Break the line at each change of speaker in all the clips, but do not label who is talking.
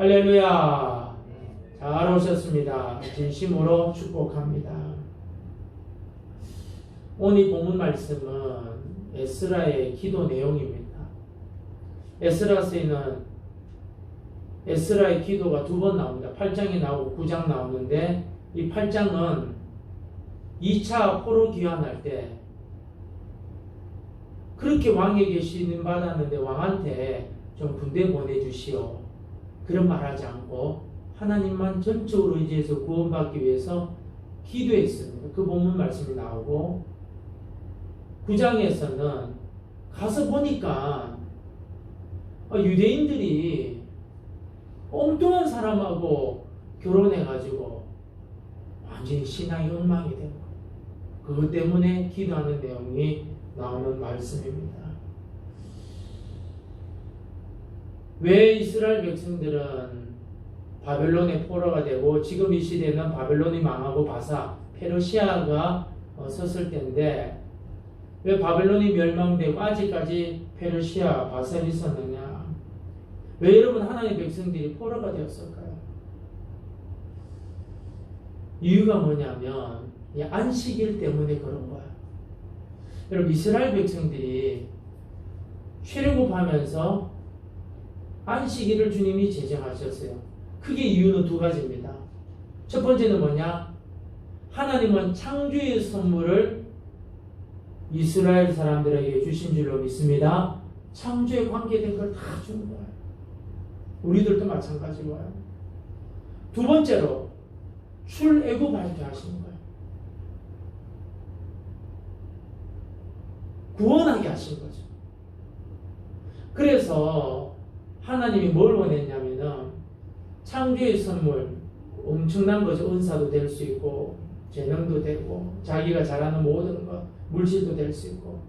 할렐루야. 잘 오셨습니다. 진심으로 축복합니다. 오늘 본문 말씀은 에스라의 기도 내용입니다. 에스라서에는 에스라의 기도가 두 번 나옵니다. 8장에 나오고 9장 나오는데 이 8장은 2차 포로 귀환할 때 그렇게 왕에게 신임 받았는데 왕한테 좀 군대 보내주시오. 그런 말 하지 않고 하나님만 전적으로 의지해서 구원받기 위해서 기도했습니다. 그 본문 말씀이 나오고 9장에서는 가서 보니까 아, 유대인들이 엉뚱한 사람하고 결혼해가지고 완전히 신앙이 엉망이 된 거예요. 그것 때문에 기도하는 내용이 나오는 말씀입니다. 왜 이스라엘 백성들은 바벨론의 포로가 되고 지금 이 시대는 바벨론이 망하고 바사 페르시아가 어, 섰을 때인데 왜 바벨론이 멸망되고 아직까지 페르시아 바살이 있었느냐? 왜 여러분 하나님의 백성들이 포로가 되었을까요? 이유가 뭐냐면 이 안식일 때문에 그런 거야. 여러분 이스라엘 백성들이 출애굽하면서 안식일을 주님이 제정하셨어요. 크게 이유는 두 가지입니다. 첫 번째는 뭐냐? 하나님은 창조의 선물을 이스라엘 사람들에게 주신 줄로 믿습니다. 창조에 관계된 걸다준 거예요. 우리들도 마찬가지고요. 두 번째로 출애굽하게 하신 거예요. 구원하게 하신 거죠. 그래서 하나님이 뭘 원했냐면은 창조의 선물 엄청난 거죠. 은사도 될 수 있고 재능도 되고 자기가 잘하는 모든 것 물질도 될 수 있고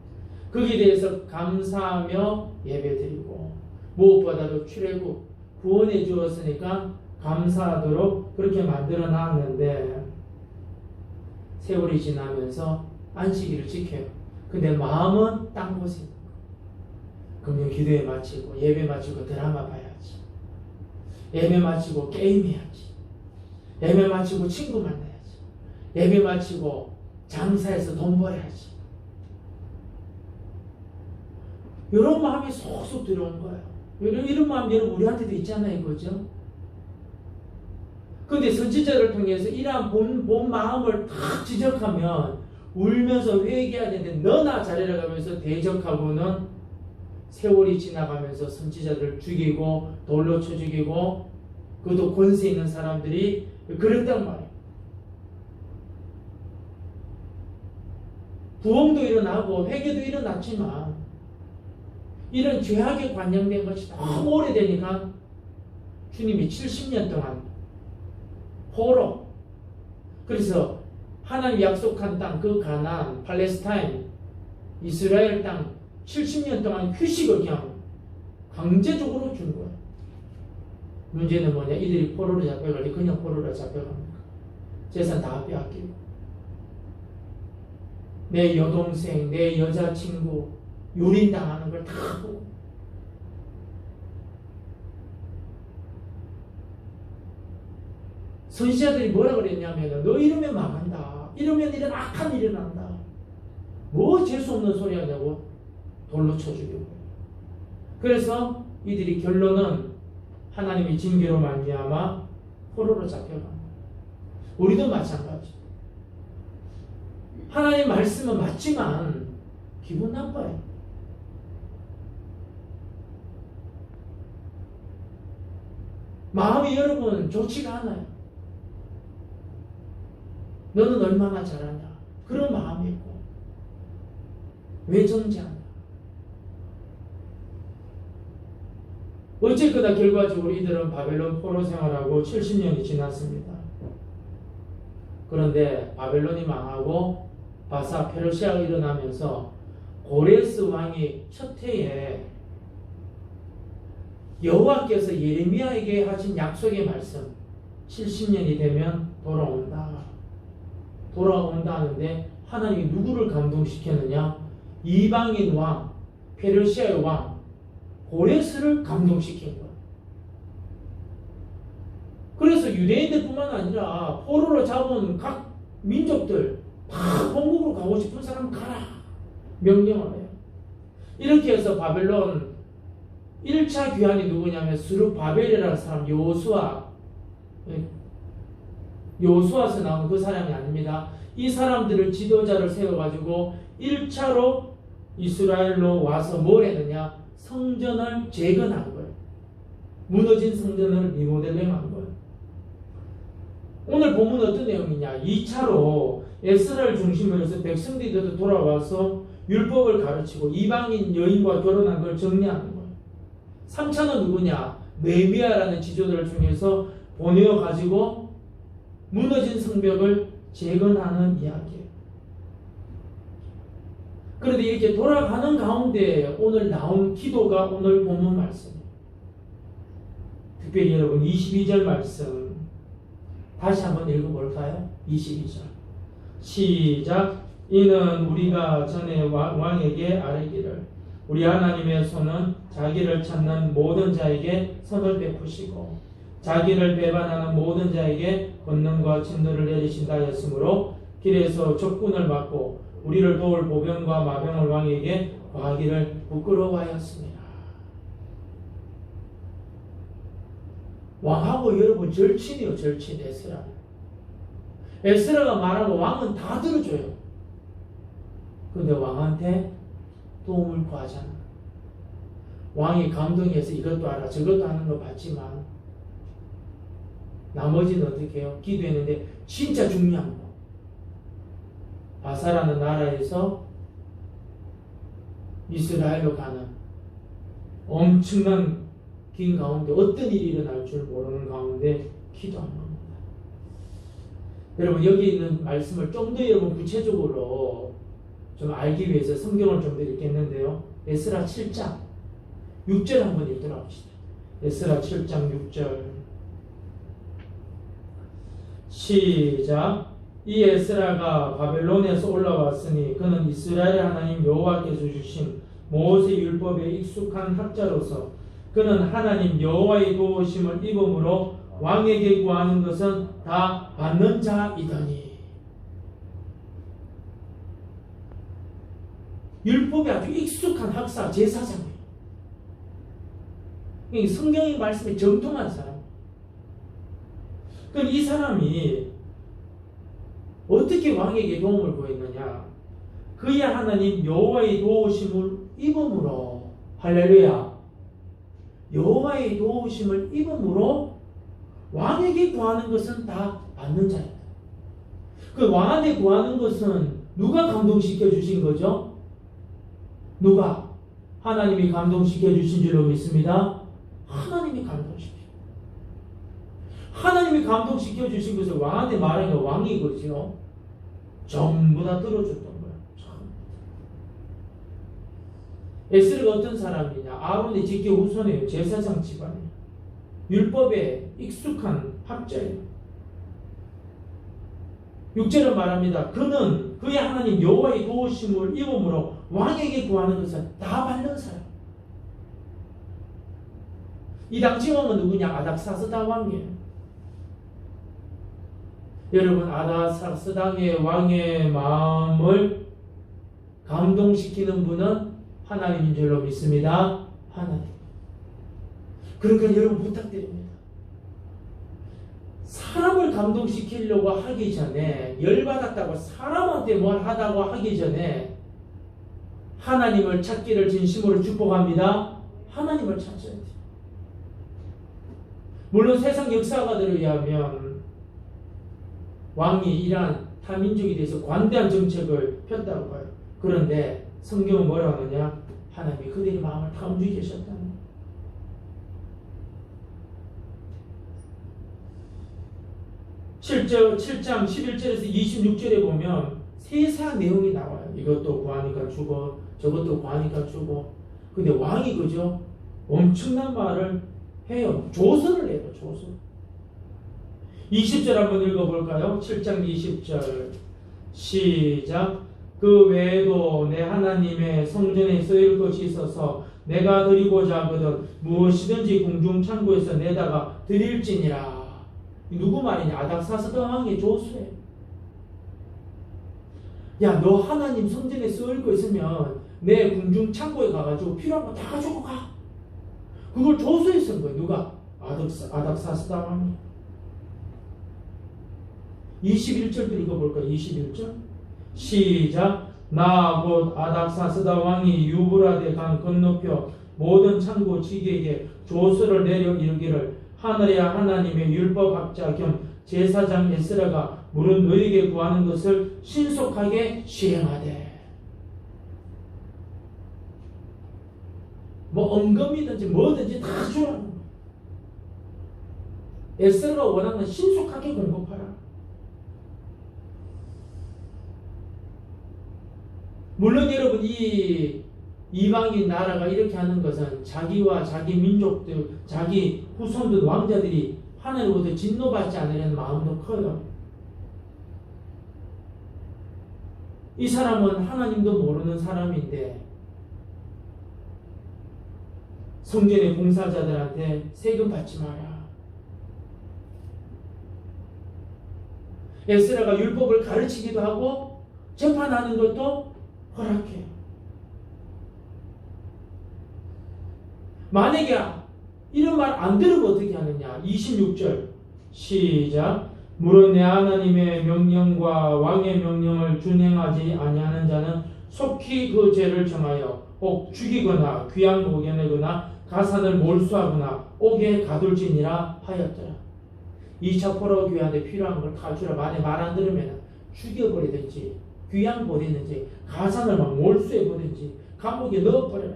거기에 대해서 감사하며 예배드리고 무엇보다도 출애굽 구원해 주었으니까 감사하도록 그렇게 만들어 놨는데 세월이 지나면서 안식일을 지켜요. 근데 마음은 딴 곳에. 금요 기도에 마치고 예배 마치고 드라마 봐야지. 예배 마치고 게임 해야지. 예배 마치고 친구 만나야지. 예배 마치고 장사해서 돈 벌어야지. 이런 마음이 속속 들어온 거예요. 이런, 이런 마음 여러분 우리한테도 있잖아요. 그죠? 근데 선지자를 통해서 이러한 본, 본 마음을 탁 지적하면 울면서 회개해야 되는데 너나 잘해라 가면서 대적하고는 세월이 지나가면서 선지자들을 죽이고 돌로 쳐 죽이고 그것도 권세 있는 사람들이 그랬단 말이에요. 부흥도 일어나고 회개도 일어났지만 이런 죄악에 관련된 것이 너무 오래되니까 주님이 70년 동안 포로 그래서 하나님 약속한 땅 그 가나안 팔레스타인 이스라엘 땅 70년 동안 휴식을 그냥 강제적으로 준 거예요. 문제는 뭐냐 이들이 포로로 잡혀가지 그냥 포로로 잡혀갑니까? 재산 다 빼앗기고 내 여동생 내 여자친구 유린당하는 걸 다 보고 선지자들이 뭐라 그랬냐면 너 이러면 망한다. 이러면 이런 악한 일이 난다. 뭐 재수 없는 소리 하냐고 돌로 쳐 죽이고. 그래서 이들이 결론은 하나님의 징계로 말미암아 포로로 잡혀간다. 우리도 마찬가지. 하나님 말씀은 맞지만 기분 나빠요. 마음이 여러분 좋지가 않아요. 너는 얼마나 잘하냐. 그런 마음이 있고. 왜 정지하냐. 어쨌거나 결과적으로 이들은 바벨론 포로 생활하고 70년이 지났습니다. 그런데 바벨론이 망하고 바사 페르시아가 일어나면서 고레스 왕이 첫 해에 여호와께서 예레미야에게 하신 약속의 말씀 70년이 되면 돌아온다. 돌아온다 하는데 하나님이 누구를 감동시켰느냐? 이방인 왕, 페르시아의 왕 고레스를 감동시킨 거예요. 유대인들뿐만 아니라 포로로 잡은 각 민족들 다 본국으로 가고 싶은 사람 가라 명령을 해요. 이렇게 해서 바벨론 1차 귀환이 누구냐면 스루바벨이라는 사람 요수아 요수아서 나온 그 사람이 아닙니다. 이 사람들을 지도자를 세워가지고 1차로 이스라엘로 와서 뭘 했느냐? 성전을 재건한 거예요. 무너진 성전을 리모델링 한 거예요. 오늘 본문 어떤 내용이냐? 2차로 에스라를 중심으로 해서 백성들도 돌아와서 율법을 가르치고 이방인 여인과 결혼한 걸 정리하는 거예요. 3차는 누구냐? 네미아라는 지도자를 중에서 보내어 가지고 무너진 성벽을 재건하는 이야기예요. 그런데 이렇게 돌아가는 가운데 오늘 나온 기도가 오늘 본문 말씀이에요. 특별히 여러분 22절 말씀 다시 한번 읽어볼까요? 22절 시작 이는 우리가 전에 왕에게 아뢰기를 우리 하나님의 손은 자기를 찾는 모든 자에게 선을 베푸시고 자기를 배반하는 모든 자에게 권능과 진노를 내리신다 했으므로 길에서 적군을 막고 우리를 도울 보병과 마병을 왕에게 구하기를 부끄러워하였습니다. 왕하고 여러분 절친이요 절친 에스라. 에스라가 말하고 왕은 다 들어줘요. 근데 왕한테 도움을 구하잖아. 왕이 감동해서 이것도 알아 저것도 하는 거 봤지만 나머지는 어떻게 해요? 기도했는데 진짜 중요한 거. 바사라는 나라에서 이스라엘로 가는 엄청난 긴 가운데 어떤 일이 일어날 줄 모르는 가운데 기도한 겁니다. 여러분 여기 있는 말씀을 좀 더 여러분 구체적으로 좀 알기 위해서 성경을 좀 더 읽겠는데요. 에스라 7장 6절 한번 읽도록 합시다. 에스라 7장 6절 시작 이 에스라가 바벨론에서 올라왔으니 그는 이스라엘 하나님 여호와께서 주신 모세 율법에 익숙한 학자로서 그는 하나님 여호와의 도우심을 입음으로 왕에게 구하는 것은 다 받는 자이더니 율법에 아주 익숙한 학사 제사장이에요. 성경의 말씀에 정통한 사람. 그럼 이 사람이 어떻게 왕에게 도움을 구했느냐? 그의 하나님 여호와의 도우심을 입음으로 할렐루야. 여호와의 도우심을 입음으로 왕에게 구하는 것은 다 받는 자이다. 그 왕한테 구하는 것은 누가 감동시켜 주신 거죠? 누가? 하나님이 감동시켜 주신 줄로 믿습니다. 하나님이 감동시켜. 하나님이 감동시켜 주신 것을 왕한테 말하는 거 왕이 거죠. 전부 다 들어줬던 거야. 에스르가 어떤 사람이냐? 아론의 직계 후손이에요. 제사장 집안이에요. 율법에 익숙한 학자예요. 6절은 말합니다. 그는 그의 하나님 여호와의 도우심을 입음으로 왕에게 구하는 것은 다 받는 사람. 이 당시 왕은 누구냐? 아닥사스다 왕이에요. 여러분 아다사스당의 왕의 마음을 감동시키는 분은 하나님인 줄로 믿습니다. 하나님. 그러니까 여러분 부탁드립니다. 사람을 감동시키려고 하기 전에 열받았다고 사람한테 뭘 하다고 하기 전에 하나님을 찾기를 진심으로 축복합니다. 하나님을 찾아야 돼요. 물론 세상 역사가들에 의하면 왕이 이러한 타민족에 대해서 관대한 정책을 폈다고 봐요. 그런데 성경은 뭐라고 하느냐? 하나님이 그들의 마음을 다 움직이셨다는 거예요. 장 11절에서 26절에 보면 세상 내용이 나와요. 이것도 구하니까 주고 저것도 구하니까 주고 근데 왕이 그죠? 엄청난 말을 해요. 조서를 해요. 조서. 20절 한번 읽어볼까요? 7장 20절 시작 그 외에도 내 하나님의 성전에 쓰일 것이 있어서 내가 드리고자 하거든 무엇이든지 궁중 창고에서 내다가 드릴지니라 누구 말이냐? 아닥사스다 왕의 조수예요. 야, 너 하나님 성전에 쓰고 있으면 내 궁중 창고에 가가지고 필요한 거 다 가지고 가. 그걸 조수에 쓴 거예요. 누가? 아닥사, 아닥사스다 왕이. 21절도 읽어볼까요? 21절. 시작. 나 곧 아닥사스다 왕이 유브라데 강 건너편 모든 창고 지게에게 조서를 내려 이르기를 하늘의 하나님의 율법학자 겸 제사장 에스라가 물은 너에게 구하는 것을 신속하게 시행하되 뭐 언금이든지 뭐든지 다 거야. 에스라가 원하는 신속하게 공급하라. 물론 여러분 이 이방인 나라가 이렇게 하는 것은 자기와 자기 민족들, 자기 후손들, 왕자들이 하늘로부터 진노받지 않으려는 마음도 커요. 이 사람은 하나님도 모르는 사람인데 성전의 봉사자들한테 세금 받지 마라. 에스라가 율법을 가르치기도 하고 재판하는 것도 허락해요. 만약에 이런 말 안 들으면 어떻게 하느냐? 26절 시작 물은 내 하나님의 명령과 왕의 명령을 준행하지 아니하는 자는 속히 그 죄를 정하여 옥 죽이거나 귀양 녹여내거나 가산을 몰수하거나 옥에 가둘지니라 하였더라. 2차 포로 교회한테 필요한 걸다 주라. 만약 말안 들으면 죽여버리든지 귀양 버리든지 가산을 막 몰수해 버리든지 감옥에 넣어버려라.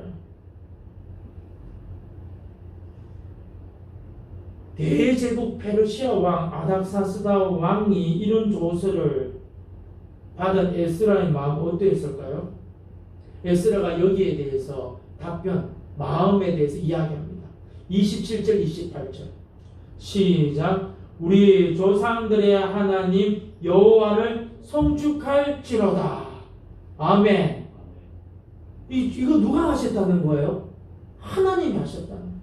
대제국 페르시아 왕 아닥사스다 왕이 이런 조서를 받은 에스라의 마음 어떠했을까요? 에스라가 여기에 대해서 답변, 마음에 대해서 이야기합니다. 27절, 28절. 시작. 우리 조상들의 하나님 여호와를 성축할지로다. 아멘. 이, 이거 누가 하셨다는 거예요? 하나님이 하셨다는 거예요.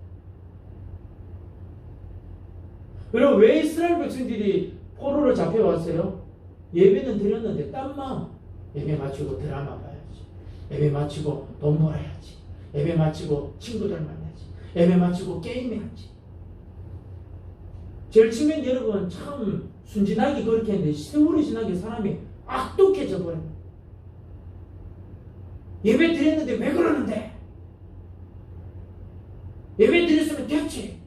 그럼 왜 이스라엘 백성들이 포로로 잡혀왔어요? 예배는 드렸는데 딴 마음. 예배 마치고 드라마 봐야지. 예배 마치고 돈 벌어야지. 예배 마치고 친구들 만나야지. 예배 마치고 게임해야지. 제일 치면 여러분 참 순진하게 그렇게 했는데 세월이 지나게 사람이 악독해져 버려요. 예배 드렸는데 왜 그러는데? 예배 드렸으면 됐지.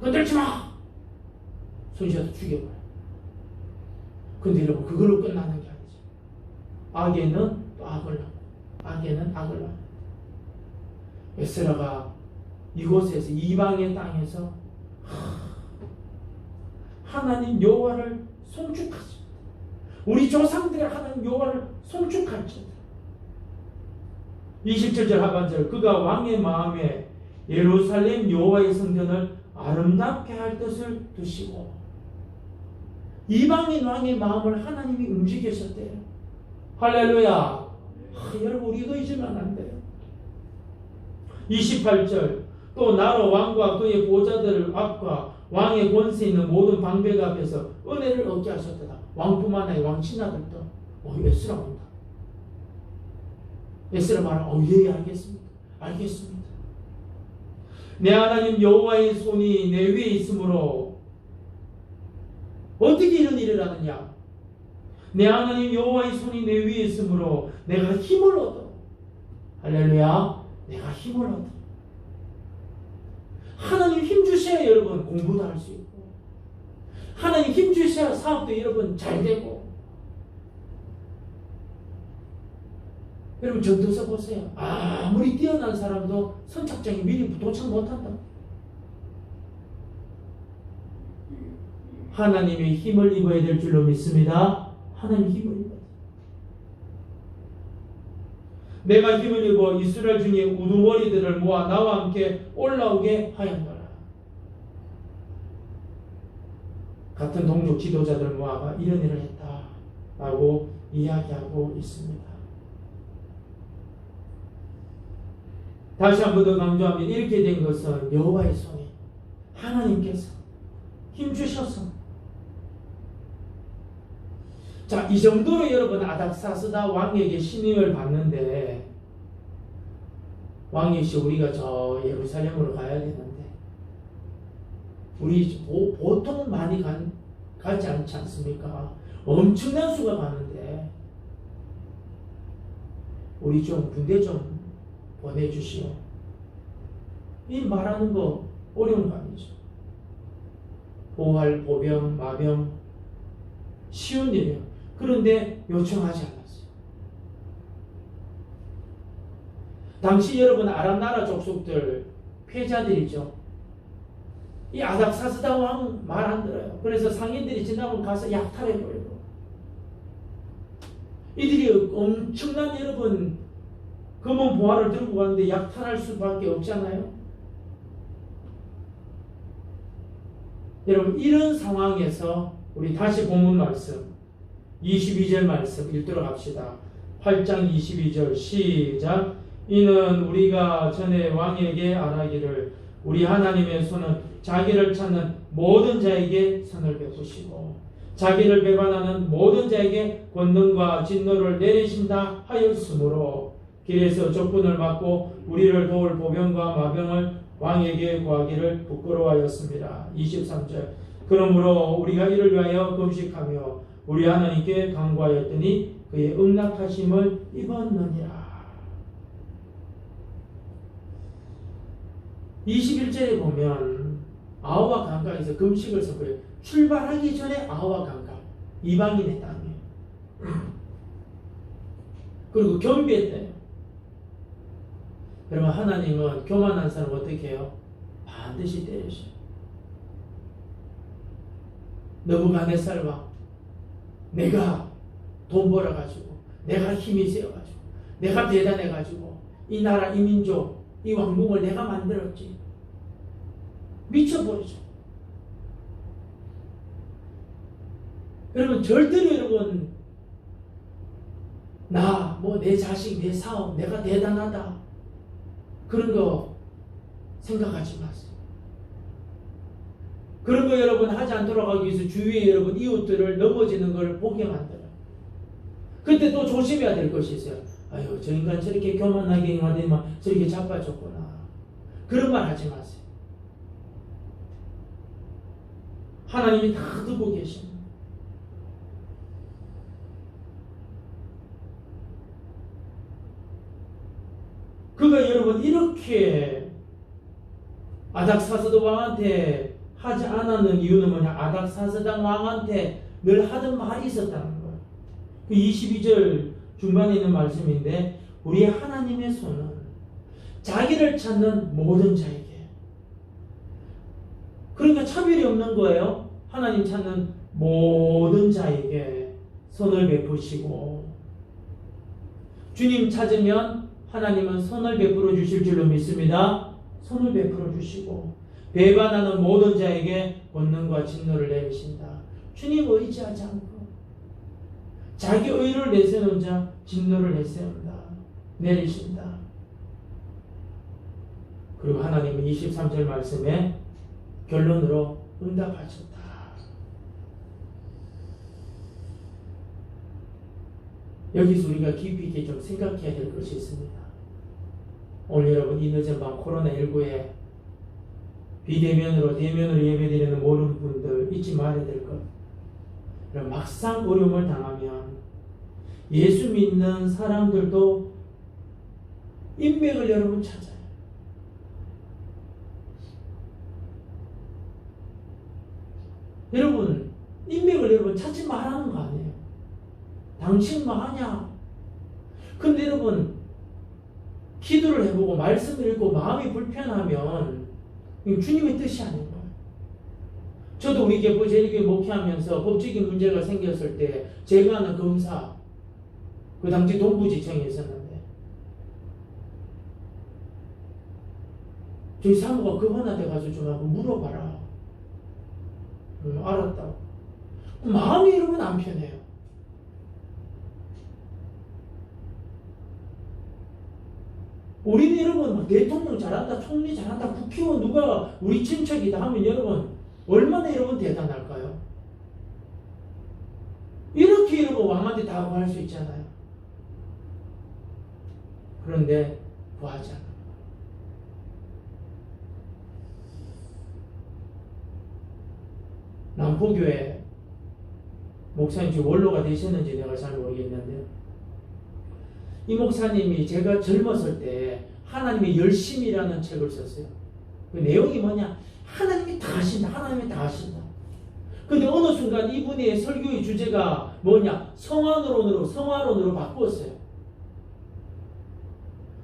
건들지 마. 손실해서 죽여버려. 근데 여러분 그걸로 끝나는 게 아니지. 악에는 또 악을 낳고 악에는 악을 낳고 에스라가 이곳에서 이방의 땅에서 하나님 여호와를 송축하지. 우리 조상들의 하나님 여호와를 송축할지어다. 27절 하반절 그가 왕의 마음에 예루살렘 여호와의 성전을 아름답게 할 뜻을 두시고 이방인 왕의 마음을 하나님이 움직이셨대요. 할렐루야. 아, 여러분 우리 이거 잊으면 안 돼요. 28절 또 나로 왕과 그의 보좌들 앞과 왕의 권세 있는 모든 방백 앞에서 은혜를 얻게 하셨다. 왕뿐만 아니라 왕 친아들도 어 에스라 온다. 에스라 말하 어 예 알겠습니다. 알겠습니다. 내 하나님 여호와의 손이 내 위에 있으므로 어떻게 이런 일을 하느냐? 내 하나님 여호와의 손이 내 위에 있으므로 내가 힘을 얻어. 할렐루야. 내가 힘을 얻어. 하나님 힘 주셔야 여러분 공부도 할 수 있고 하나님 힘 주셔야 사업도 여러분 잘 되고 여러분 전도서 보세요. 아무리 뛰어난 사람도 선착장에 미리 도착 못한다. 하나님의 힘을 입어야 될 줄로 믿습니다. 하나님 힘을 입어야 돼. 내가 힘을 입어 이스라엘 중에 우두머리들을 모아 나와 함께 올라오게 하였노라. 같은 동족 지도자들 모아가 이런 일을 했다라고 이야기하고 있습니다. 다시 한 번 더 강조하면 이렇게 된 것은 여호와의 손이 하나님께서 힘 주셔서 자, 이 정도로 여러분 아닥사스다 왕에게 신임을 받는데 왕이시 우리가 저 예루살렘으로 가야 되는데 우리 보, 보통 많이 간, 가지 않지 않습니까? 엄청난 수가 가는데 우리 좀 군대 좀 보내주시오. 이 말하는 거 어려운 거 아니죠. 보활, 보병, 마병 쉬운 일이에요. 그런데 요청하지 않았어요. 당시 여러분 아랍 나라 족속들 패자들이죠. 이 아닥사스다 왕 말 안 들어요. 그래서 상인들이 지나면 가서 약탈해 버리고 이들이 엄청난 여러분 검은 보화를 들고 가는데 약탈할 수밖에 없잖아요. 여러분 이런 상황에서 우리 다시 본문 말씀 22절 말씀 읽도록 합시다. 8장 22절 시작 이는 우리가 전에 왕에게 알하기를 우리 하나님의 손은 자기를 찾는 모든 자에게 선을 베푸시고 자기를 배반하는 모든 자에게 권능과 진노를 내리신다 하였으므로 길에서 적군을 막고 우리를 도울 보병과 마병을 왕에게 구하기를 부끄러워하였습니다. 23절 그러므로 우리가 이를 위하여 금식하며 우리 하나님께 간구하였더니 그의 응낙하심을 입었느니라. 21절에 보면 아우와 강가에서 금식을 선포해요. 출발하기 전에 아우와 강가 이방인의 땅이에요. 그리고 겸비했대요. 여러분 하나님은 교만한 사람 어떻게 해요? 반드시 때리셔. 너부갓네살과 내가 돈 벌어가지고 내가 힘이 세어가지고 내가 대단해가지고 이 나라 이 민족 이 왕국을 내가 만들었지 미쳐버리죠. 여러분 절대로 여러분 나 뭐 내 자식 내 사업 내가 대단하다 그런 거 생각하지 마세요. 그런 거 여러분 하지 않도록 하기 위해서 주위에 여러분 이웃들을 넘어지는 걸 보게 만들어요. 그때 또 조심해야 될 것이 있어요. 아유, 저 인간 저렇게 교만하게 하더니만 저렇게 자빠졌구나. 그런 말 하지 마세요. 하나님이 다 듣고 계십니다. 그가 여러분 이렇게 아닥사스도 왕한테 하지 않았는 이유는 뭐냐? 아닥사스당 왕한테 늘 하던 말이 있었다는 거예요. 그 22절 중간에 있는 말씀인데 우리 하나님의 손은 자기를 찾는 모든 자에게 그러니까 차별이 없는 거예요. 하나님 찾는 모든 자에게 손을 베푸시고 주님 찾으면 하나님은 손을 베풀어 주실 줄로 믿습니다. 손을 베풀어 주시고 배반하는 모든 자에게 권능과 진노를 내리신다. 주님 의지하지 않고 자기 의를 내세우는 자 진노를 내세운다. 내리신다. 그리고 하나님은 23절 말씀에 결론으로 응답하셨다. 여기서 우리가 깊이 있게 좀 생각해야 될 것이 있습니다. 오늘 여러분 이 늦은 밤 코로나19에 비대면으로 대면으로 예배드리는 모든 분들 잊지 말아야 될 것. 막상 어려움을 당하면 예수 믿는 사람들도 인맥을 여러분 찾아요. 여러분 인맥을 여러분 찾지 말라는 거 아니에요. 당신 뭐 하냐? 근데 여러분 기도를 해보고 말씀을 읽고 마음이 불편하면 주님의 뜻이 아닌 거예요. 저도 우리 교회 제일교회 목회하면서 법적인 문제가 생겼을 때 제가 하는 검사 그 당시 동부지청에 있었는데 저희 사모가 그분한테 가서 좀 한번 물어봐라. 음, 알았다고. 마음이 여러분 안 편해요. 우리는 여러분 막 대통령 잘한다, 총리 잘한다, 국회의원 누가 우리 친척이다 하면 여러분 얼마나 여러분 대단할까요? 이렇게 여러분 왕한테 다 구할 수 있잖아요. 그런데 구하지 않아. 남포교회 목사님 지금 원로가 되셨는지 내가 잘 모르겠는데 이 목사님이 제가 젊었을 때 하나님의 열심이라는 책을 썼어요. 그 내용이 뭐냐? 하나님이 다 하신다. 하나님이 다 하신다. 근데 어느 순간 이분의 설교의 주제가 뭐냐? 성화론으로 성화론으로 바꾸었어요.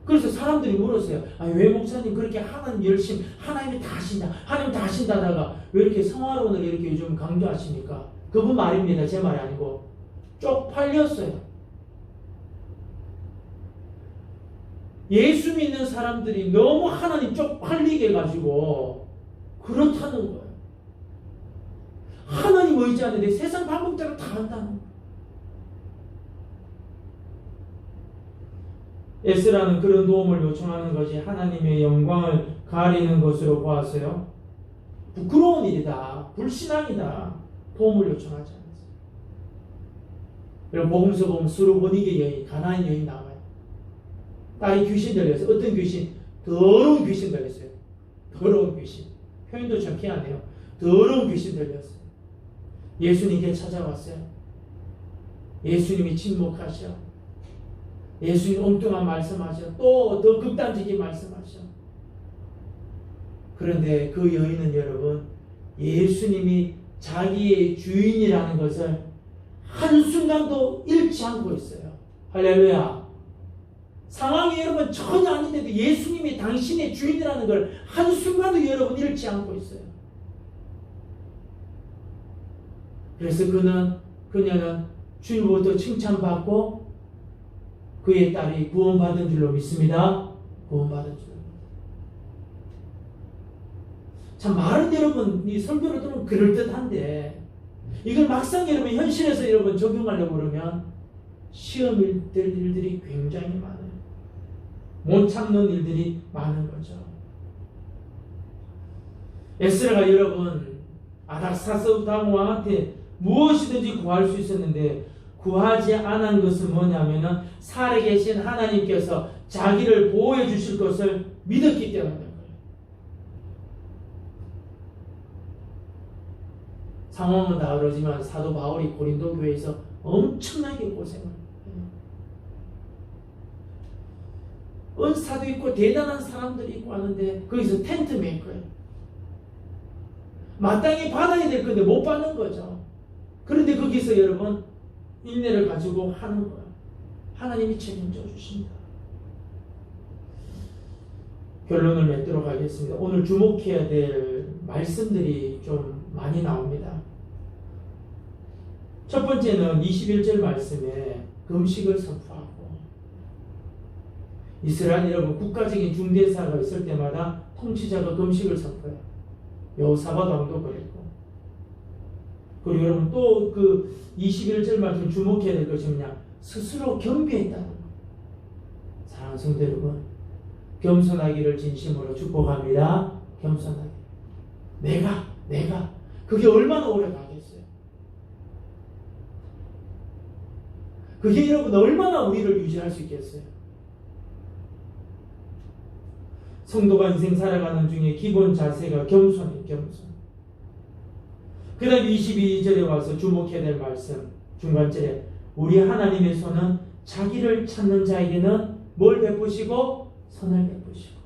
그래서 사람들이 물었어요. 아, 왜 목사님 그렇게 하나님 열심, 하나님이 다 하신다, 하나님 다 하신다다가 왜 이렇게 성화론을 이렇게 요즘 강조하십니까? 그분 말입니다. 제 말이 아니고 쪽팔렸어요. 예수 믿는 사람들이 너무 하나님 쪽팔리게 해가지고 그렇다는 거예요. 하나님 의지하는데 세상 방법대로 다 한다는 거예요. 에스라는 그런 도움을 요청하는 것이 하나님의 영광을 가리는 것으로 보았어요. 부끄러운 일이다. 불신앙이다. 도움을 요청하지 않았어요. 여러분 복음서 보면 수르보니게 여인, 가나안 여인 나와요. 딸이 귀신 들렸어요. 어떤 귀신? 더러운 귀신 들렸어요. 더러운 귀신. 표현도 참 희한해요. 더러운 귀신 들렸어요. 예수님께 찾아왔어요. 예수님이 침묵하셔. 예수님 엉뚱한 말씀하셔. 또 더 극단적인 말씀하셔. 그런데 그 여인은 여러분 예수님이 자기의 주인이라는 것을 한순간도 잃지 않고 있어요. 할렐루야. 상황이 여러분 전혀 아닌데도 예수님이 당신의 주인이라는 걸 한순간도 여러분 잃지 않고 있어요. 그래서 그는 그녀는 주님부터 칭찬받고 그의 딸이 구원받은 줄로 믿습니다. 구원받은 줄로. 참 말은 여러분 이 설교를 들으면 그럴듯한데 이걸 막상 여러분 현실에서 여러분 적용하려고 그러면 시험일 될 일들이 굉장히 많아요. 못 참는 일들이 많은 거죠. 에스라가 여러분 아닥사스다무 왕한테 무엇이든지 구할 수 있었는데 구하지 않은 것은 뭐냐면은 살아계신 하나님께서 자기를 보호해 주실 것을 믿었기 때문인 거예요. 상황은 다 그러지만 사도 바울이 고린도 교회에서 엄청나게 고생을 해요. 은사도 있고 대단한 사람들이 있고 하는데 거기서 텐트 메이커예요. 마땅히 받아야 될 건데 못 받는 거죠. 그런데 거기서 여러분 인내를 가지고 하는 거예요. 하나님이 책임져 주십니다. 결론을 맺도록 하겠습니다. 오늘 주목해야 될 말씀들이 좀 많이 나옵니다. 첫 번째는 21절 말씀에 금식을 선포하고 이스라엘 여러분 국가적인 중대사가 있을 때마다 통치자가 금식을 선포해요. 여호사밧 왕도 그랬고 그리고 여러분 또 그 21절 말씀 주목해야 될 것이 뭐냐 스스로 겸비했다는 거 사랑하는 성도 여러분 겸손하기를 진심으로 축복합니다. 겸손하게 내가 내가 그게 얼마나 오래 가겠어요? 그게 여러분 얼마나 우리를 유지할 수 있겠어요? 성도가 인생 살아가는 중에 기본 자세가 겸손이 겸손. 그 다음 22절에 와서 주목해야 될 말씀 중간절에 우리 하나님의 손은 자기를 찾는 자에게는 뭘 베푸시고 선을 베푸시고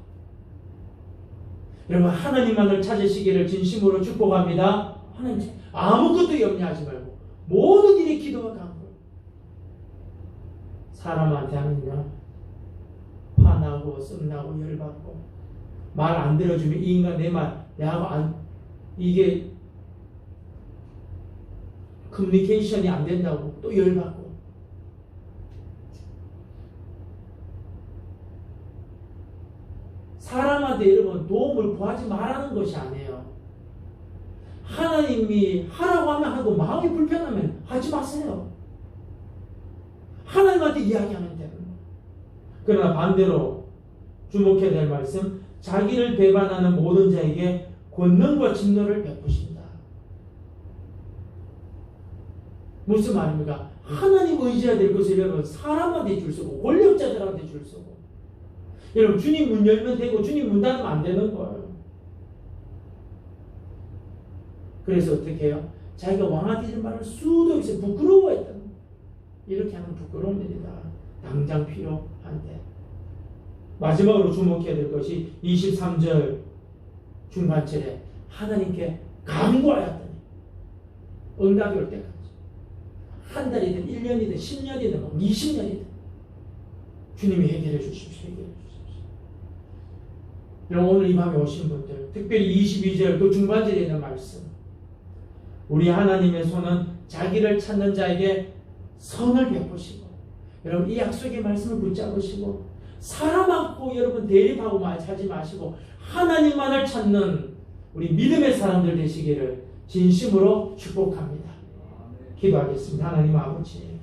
여러분 하나님만을 찾으시기를 진심으로 축복합니다. 하나님 아무것도 염려하지 말고 모든 일이 기도와 간구 사람한테 하면요 화나고 썸나고 열받고 말 안 들어주면 이 인간 내 말 내하고 안 이게 커뮤니케이션이 안 된다고 또 열받고 사람한테 여러분 도움을 구하지 말라는 것이 아니에요. 하나님이 하라고 하면 하고 마음이 불편하면 하지 마세요. 하나님한테 이야기하면. 그러나 반대로 주목해야 될 말씀 자기를 배반하는 모든 자에게 권능과 진노를 베푸신다. 무슨 말입니까? 하나님 의지해야 될 것을 여러분 사람한테 줄 서고 권력자들한테 줄 서고 여러분 주님 문 열면 되고 주님 문 닫으면 안 되는 거예요. 그래서 어떻게 해요? 자기가 왕아들의 말을 수도 없이 부끄러워했던. 이렇게 하면 부끄러운 일이다. 당장 필요한데. 마지막으로 주목해야 될 것이 23절 중반절에 하나님께 간구하였더니 응답이 올 때까지 한 달이든 1년이든 10년이든 20년이든 주님이 해결해 주십시오. 해결해 주십시오. 여러분 오늘 이 밤에 오신 분들 특별히 22절 그 중반절에 있는 말씀 우리 하나님의 손은 자기를 찾는 자에게 선을 베푸시고 여러분 이 약속의 말씀을 붙잡으시고 사람하고 여러분 대립하고 하지 마시고 하나님만을 찾는 우리 믿음의 사람들 되시기를 진심으로 축복합니다. 기도하겠습니다. 하나님 아버지